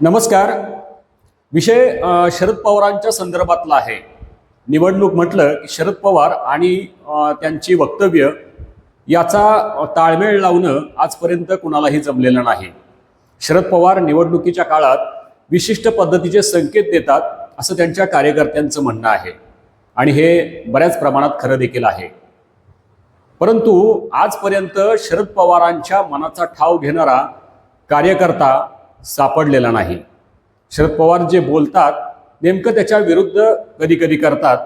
नमस्कार. विषय शरद पवारांच्या संदर्भातला आहे. निवडणूक म्हटलं की शरद पवार आणि त्यांची वक्तव्य याचा ताळमेळ लावणं आजपर्यंत कुणालाही जमलेलं नाही. शरद पवार निवडणुकीच्या काळात विशिष्ट पद्धतीचे संकेत देतात असं त्यांच्या कार्यकर्त्यांचं म्हणणं आहे. आणि हे बऱ्याच प्रमाणात खरं देखील आहे. परंतु आजपर्यंत शरद पवारांच्या मनाचा ठाव घेणारा कार्यकर्ता सापडलेला नाही. शरद पवार जे बोलतात नेमकं त्याच्या विरुद्ध कधी कधी करतात.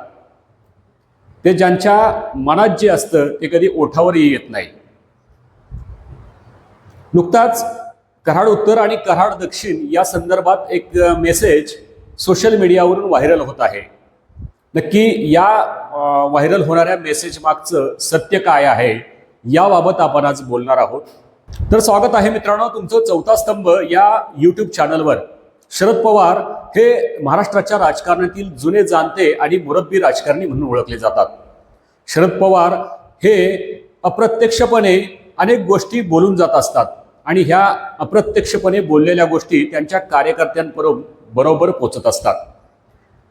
ते ज्यांच्या मनात जे असतं ते कधी ओठावरही येत नाही. नुकताच कराड उत्तर आणि कराड दक्षिण या संदर्भात एक मेसेज सोशल मीडियावरून व्हायरल होत आहे. नक्की या व्हायरल होणाऱ्या मेसेज मागचं सत्य काय आहे याबाबत आपण आज बोलणार आहोत. तर स्वागत आहे मित्रांनो तुमचं चौथा स्तंभ या यूट्यूब चॅनलवर शरद पवार हे महाराष्ट्राच्या राजकारणातील जुने जाणते आणि मुरब्बी राजकारणी म्हणून ओळखले जातात. शरद पवार हे अप्रत्यक्षपणे अनेक गोष्टी बोलून जात असतात आणि ह्या अप्रत्यक्षपणे बोललेल्या गोष्टी त्यांच्या कार्यकर्त्यांबरोबर बरोबर पोचत असतात.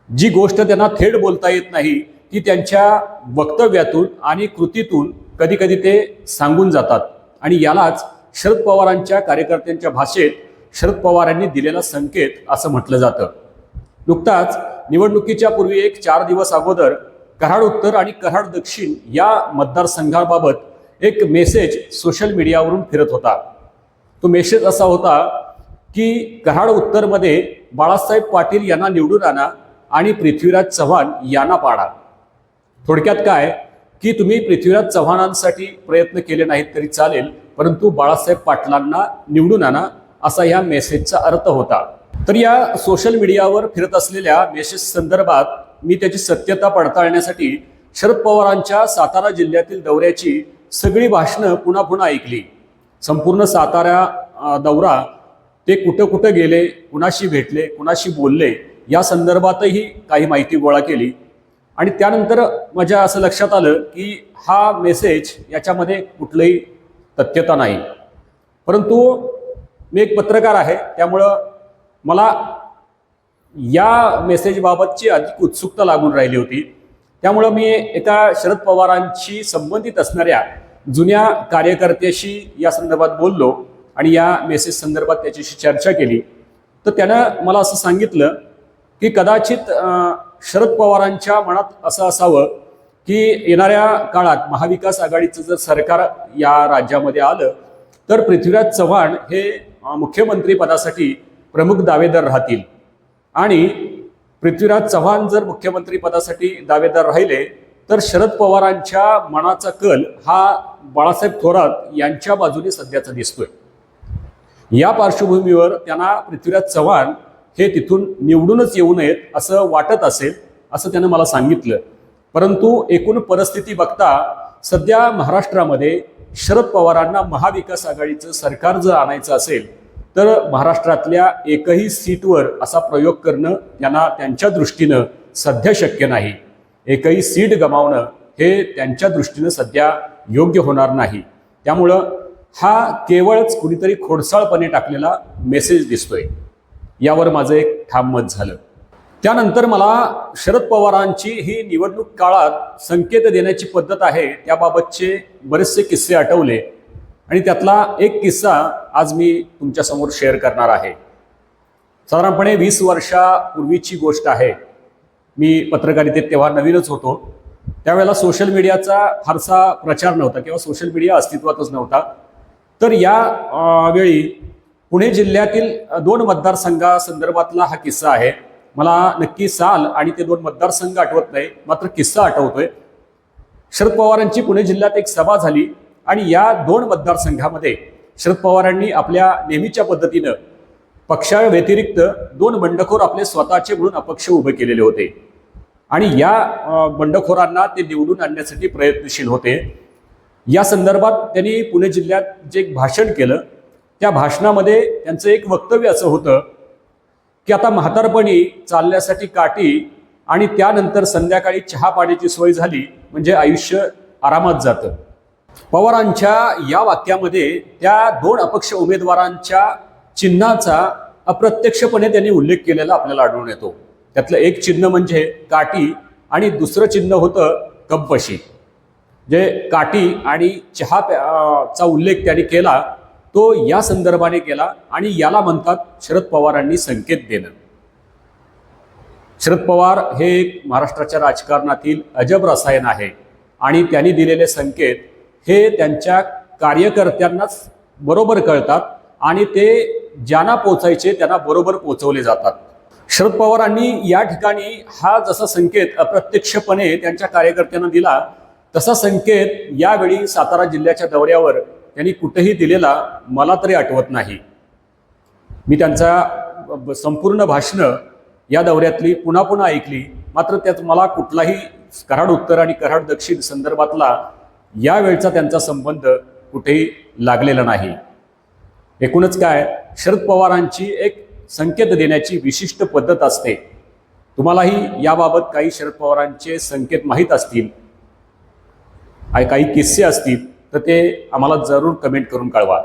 जी गोष्ट त्यांना थेट बोलता येत नाही ती त्यांच्या वक्तव्यातून आणि कृतीतून कधी कधी ते सांगून जातात. आणि यालाच शरद पवारांच्या कार्यकर्त्यांच्या भाषेत शरद पवारांनी दिलेला संकेत असं म्हटलं जातं. नुकताच निवडणुकीच्या पूर्वी एक चार दिवस अगोदर कराड उत्तर आणि कराड दक्षिण या मतदारसंघाबाबत एक मेसेज सोशल मीडियावरून फिरत होता. तो मेसेज असा होता की कराड उत्तरमध्ये बाळासाहेब पाटील यांना निवडून आणा आणि पृथ्वीराज चव्हाण यांना पाडा. थोडक्यात काय? की तुम्ही पृथ्वीराज चव्हाणांसाठी प्रयत्न केले नाहीत तरी चालेल परंतु बाळासाहेब पाटलांना निवडून आणा असा या मेसेजचा अर्थ होता. तर या सोशल मीडियावर फिरत असलेल्या मेसेज संदर्भात मी त्याची सत्यता पडताळण्यासाठी शरद पवारांच्या सातारा जिल्ह्यातील दौऱ्याची सगळी भाषणं पुन्हा पुन्हा ऐकली. संपूर्ण सातारा दौरा ते कुठं कुठं गेले कुणाशी भेटले कुणाशी बोलले या संदर्भातही काही माहिती गोळा केली. आणि त्यानंतर माझ्या असं लक्षात आलं की हा मेसेज याच्यामध्ये कुठलंही तथ्यता नाही. परंतु मी एक पत्रकार आहे त्यामुळं मला या मेसेजबाबतची अधिक उत्सुकता लागून राहिली होती. त्यामुळं मी एका शरद पवारांशी संबंधित असणाऱ्या जुन्या कार्यकर्त्याशी या संदर्भात बोललो आणि या मेसेज संदर्भात त्याच्याशी चर्चा केली. तर त्यानं मला असं सांगितलं की कदाचित शरद पवारांच्या मनात असं असावं की येणाऱ्या काळात महाविकास आघाडीचं जर सरकार या राज्यामध्ये आलं तर पृथ्वीराज चव्हाण हे मुख्यमंत्रीपदासाठी मुख्यमंत्री पदासाठी प्रमुख दावेदार राहतील. आणि पृथ्वीराज चव्हाण जर मुख्यमंत्री पदासाठी दावेदार राहिले तर शरद पवारांच्या मनाचा कल हा बाळासाहेब थोरात यांच्या बाजूने सध्याचा दिसतोय. या पार्श्वभूमीवर त्यांना पृथ्वीराज चव्हाण हे तिथून निवडूनच येऊ नयेत असं वाटत असेल असं त्यानं मला सांगितलं. परंतु एकूण परिस्थिती बघता सध्या महाराष्ट्रामध्ये शरद पवारांना महाविकास आघाडीचं सरकार जर आणायचं असेल तर महाराष्ट्रातल्या एकही सीटवर असा प्रयोग करणं त्यांना त्यांच्या दृष्टीनं सध्या शक्य नाही. एकही सीट गमावणं हे त्यांच्या दृष्टीनं सध्या योग्य होणार नाही. त्यामुळं हा केवळच कुणीतरी खोडसाळपणे टाकलेला मेसेज दिसतोय. यावर माझं एक ठाम मत झालं. त्यानंतर मला शरद पवारांची ही निवडणूक काळात संकेत देण्याची पद्धत आहे त्याबाबतचे बरेचसे किस्से आठवले आणि त्यातला एक किस्सा आज मी तुमच्यासमोर शेअर करणार आहे. साधारणपणे वीस वर्षापूर्वीची गोष्ट आहे. मी पत्रकारितेत तेव्हा नवीनच होतो. त्यावेळेला सोशल मीडियाचा फारसा प्रचार नव्हता किंवा सोशल मीडिया अस्तित्वातच नव्हता. तर या वेळी पुणे जिल्ह्यातील दोन मतदारसंघासंदर्भातला हा किस्सा आहे. मला नक्की साल आणि ते दोन मतदारसंघ आठवत नाही मात्र किस्सा आठवतोय. शरद पवारांची पुणे जिल्ह्यात एक सभा झाली आणि या दोन मतदारसंघामध्ये शरद पवारांनी आपल्या नेहमीच्या पद्धतीनं पक्षाव्यतिरिक्त दोन बंडखोर आपले स्वतःचे म्हणून अपक्ष उभे केलेले होते. आणि या बंडखोरांना ते निवडून आणण्यासाठी प्रयत्नशील होते. या संदर्भात त्यांनी पुणे जिल्ह्यात जे एक भाषण केलं त्या भाषणामध्ये त्यांचं एक वक्तव्य असं होतं की आता म्हातारपणी चालण्यासाठी काठी आणि त्यानंतर संध्याकाळी चहा पाण्याची सोय झाली म्हणजे आयुष्य आरामात जातं. पवारांच्या या वाक्यामध्ये त्या दोन अपक्ष उमेदवारांच्या चिन्हाचा अप्रत्यक्षपणे त्यांनी उल्लेख केलेला आपल्याला आढळून येतो. त्यातलं एक चिन्ह म्हणजे काठी आणि दुसरं चिन्ह होतं कंपशी जे काठी आणि चहा प्या- चा उल्लेख त्यांनी केला तो या संदर्भाने केला आणि याला म्हणतात शरद पवारांनी संकेत देणं. शरद पवार हे एक महाराष्ट्राच्या राजकारणातील अजब रसायन आहे आणि त्यांनी दिलेले संकेत हे त्यांच्या कार्यकर्त्यांनाच बरोबर कळतात आणि ते ज्यांना पोचायचे त्यांना बरोबर पोचवले जातात. शरद पवारांनी या ठिकाणी हा जसा संकेत अप्रत्यक्षपणे त्यांच्या कार्यकर्त्यांना दिला तसा संकेत यावेळी सातारा जिल्ह्याच्या दौऱ्यावर त्यांनी कुठेही दिलेला मला तरी आठवत नाही. मी त्यांचा संपूर्ण भाषणं या दौऱ्यातली पुन्हा पुन्हा ऐकली. मात्र त्यात मला कुठलाही कराड उत्तर आणि कराड दक्षिण संदर्भातला यावेळचा त्यांचा संबंध कुठेही लागलेला नाही. एकूणच काय शरद पवारांची एक संकेत देण्याची विशिष्ट पद्धत असते. तुम्हालाही याबाबत काही शरद पवारांचे संकेत माहीत असतील. आणि काही किस्से असतील. तर ते आम्हाला जरूर कमेंट करून कळवा.